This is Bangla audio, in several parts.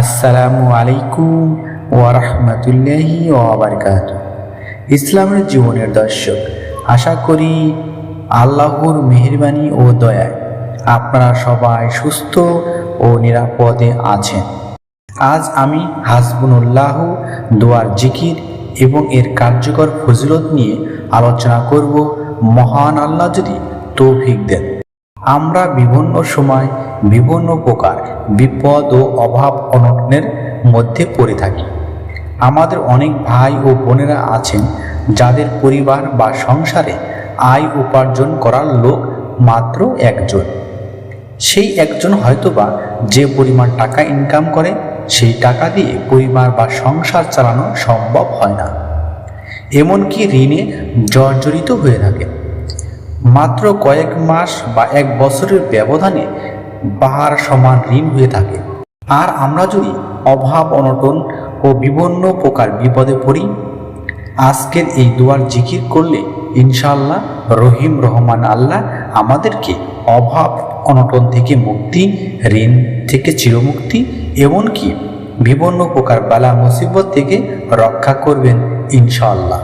আসসালামু আলাইকুম ওয়ারহমতুল্লাহি ওয়াবারকাত ইসলামের জীবনের দর্শক, আশা করি আল্লাহর মেহরবানি ও দয়ায় আপনারা সবাই সুস্থ ও নিরাপদে আছেন। আজ আমি হাসবুনুল্লাহ দোয়ার জিকির এবং এর কার্যকর ফজিলত নিয়ে আলোচনা করব। মহান আল্লাহ যদি তৌফিক দেন। আমরা বিভিন্ন সময় বিভিন্ন প্রকার বিপদ ও অভাব অনটনের মধ্যে পড়ে থাকি। আমাদের অনেক ভাই ও বোনেরা আছেন যাদের পরিবার বা সংসারে আয় উপার্জন করার লোক মাত্র একজন। সেই একজন হয়তোবা যে পরিমাণ টাকা ইনকাম করে, সেই টাকা দিয়ে পরিবার বা সংসার চালানো সম্ভব হয় না। এমনকি ঋণে জর্জরিত হয়ে থাকে। মাত্র কয়েক মাস বা এক বছরের ব্যবধানে বাহার সমান ঋণ হয়ে থাকে। আর আমরা যদি অভাব, অনটন ও বিভিন্ন প্রকার বিপদে পড়ি, আজকের এই দুয়ার জিকির করলে ইনশাল্লাহ রহিম রহমান আল্লাহ আমাদেরকে অভাব, অনটন থেকে মুক্তি, ঋণ থেকে চিরমুক্তি এমনকি বিভিন্ন প্রকার বালা মুসিবত থেকে রক্ষা করবেন ইনশাআল্লাহ।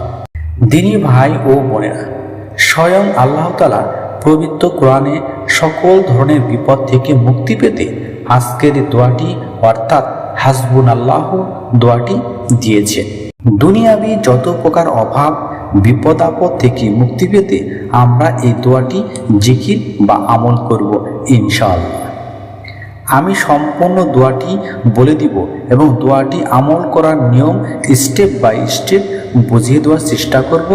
দিনী ভাই ও বোনেরা স্বয়ং আল্লাহ তালা পবিত্র কোরআনে সকল ধরনের বিপদ থেকে মুক্তি পেতে আজকের দোয়াটি, অর্থাৎ হাসবুন আল্লাহ দোয়াটি দিয়েছে। দুনিয়াবি যত প্রকার অভাব, বিপদ আপদ থেকে মুক্তি পেতে আমরা এই দোয়াটি জিকির বা আমল করব ইনশাআল্লাহ। আমি সম্পূর্ণ দোয়াটি বলে দিব এবং দোয়াটি আমল করার নিয়ম স্টেপ বাই স্টেপ বুঝিয়ে দেওয়ার চেষ্টা করব।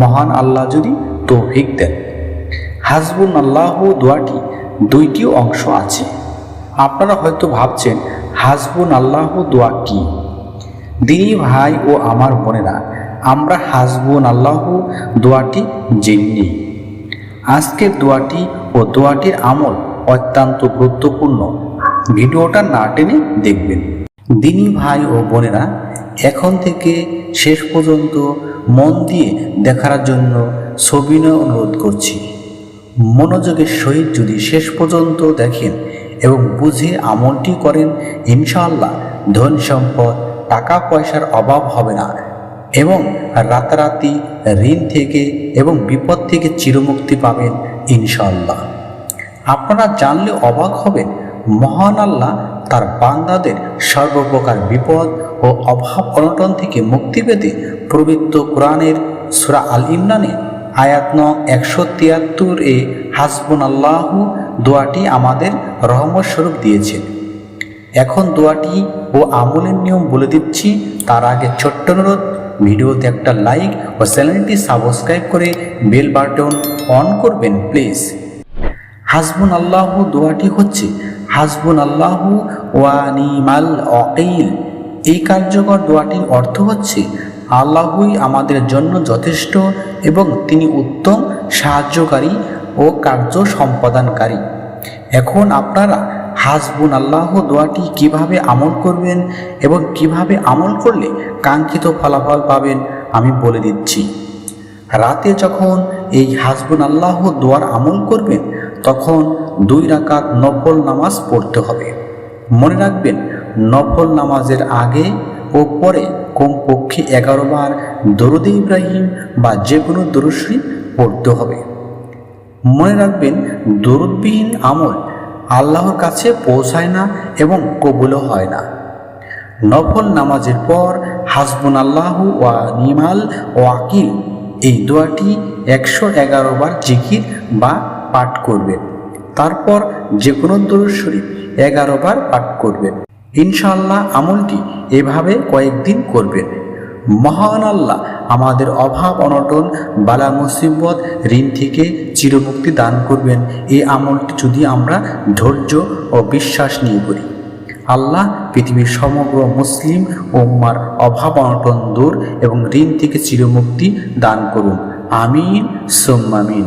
মহান আল্লাহ যদি তৌফিক দেন। হাসবুন আল্লাহ দোয়াটি দুইটি অংশ আছে। আপনারা হয়তো ভাবছেন হাসবুন আল্লাহ দোয়া কি? দিনী ভাই ও আমার বোনেরা, আমরা হাসবুন আল্লাহ দোয়াটি জেনে আজকের দোয়াটি ও দোয়াটির আমল অত্যন্ত গুরুত্বপূর্ণ। ভিডিওটা না টেনে দেখবেন। দিনী ভাই ও বোনেরা, এখন থেকে শেষ পর্যন্ত মন দিয়ে দেখার জন্য সবিনয় অনুরোধ করছি। মনোযোগের সহিত যদি শেষ পর্যন্ত দেখেন এবং বুঝে আমলটি করেন, ইনশাআল্লাহ ধন সম্পদ, টাকা পয়সার অভাব হবে না এবং রাতারাতি ঋণ থেকে এবং বিপদ থেকে চিরমুক্তি পাবেন ইনশাআল্লাহ। আপনারা জানলে অবাক হবেন মহান আল্লাহ তার বান্দাদের সর্বপ্রকার বিপদ ও অভাব অনটন থেকে মুক্তি পেতে পবিত্র কোরআনের সুরা আল ইমরানে আয়াত নং একশো তিয়াত্তর এ হাসবুন আল্লাহ দোয়াটি আমাদের রহমত স্বরূপ দিয়েছেন এখন দোয়াটি ও আমলের নিয়ম বলে দিচ্ছি। তার আগে ছোট্ট অনুরোধ, ভিডিওতে একটা লাইক ও চ্যানেলটি সাবস্ক্রাইব করে বেল বাটন অন করবেন, প্লিজ। হাসবুন আল্লাহ দোয়াটি হচ্ছে হাসবুন আল্লাহ ওয়ানিমাল অকিল এই কার্যকর দোয়াটির অর্থ হচ্ছে, আল্লাহই আমাদের জন্য যথেষ্ট এবং তিনি উত্তম সাহায্যকারী ও কার্য সম্পাদনকারী। এখন আপনারা হাসবুন আল্লাহ দোয়াটি কীভাবে আমল করবেন এবং কীভাবে আমল করলে কাঙ্ক্ষিত ফলাফল পাবেন, আমি বলে দিচ্ছি। রাতে যখন এই হাসবুন আল্লাহ দোয়ার আমল করবেন তখন দুই রাকাত নফল নামাজ পড়তে হবে। মনে রাখবেন, নফল নামাজের আগে ও পরে কমপক্ষে এগারো বার দরুদ ইব্রাহিম বা যে কোনো দরুশ্রী পড়তে হবে। মনে রাখবেন, দরুদবিহীন আমল আল্লাহর কাছে পৌঁছায় না এবং কবুলও হয় না। নফল নামাজের পর হাসবুন আল্লাহ ওয়া নিমাল ওয়াকিল এই দোয়াটি একশো এগারো বার জিকির বা পাঠ করবেন তারপর যে কোনো দরুদ শরীফ এগারো বার পাঠ করবেন ইনশাআল্লাহ আমলটি এভাবে কয়েকদিন করবেন মহান আল্লাহ আমাদের অভাব, অনটন, বালা, মুসিবত, ঋণ থেকে চিরমুক্তি দান করবেন। এই আমলটি যদি আমরা ধৈর্য ও বিশ্বাস নিয়ে করি। আল্লাহ পৃথিবীর সমগ্র মুসলিম উম্মার অভাব, অনটন দূর এবং ঋণ থেকে চিরমুক্তি দান করুন। আমিন সোম্মামিন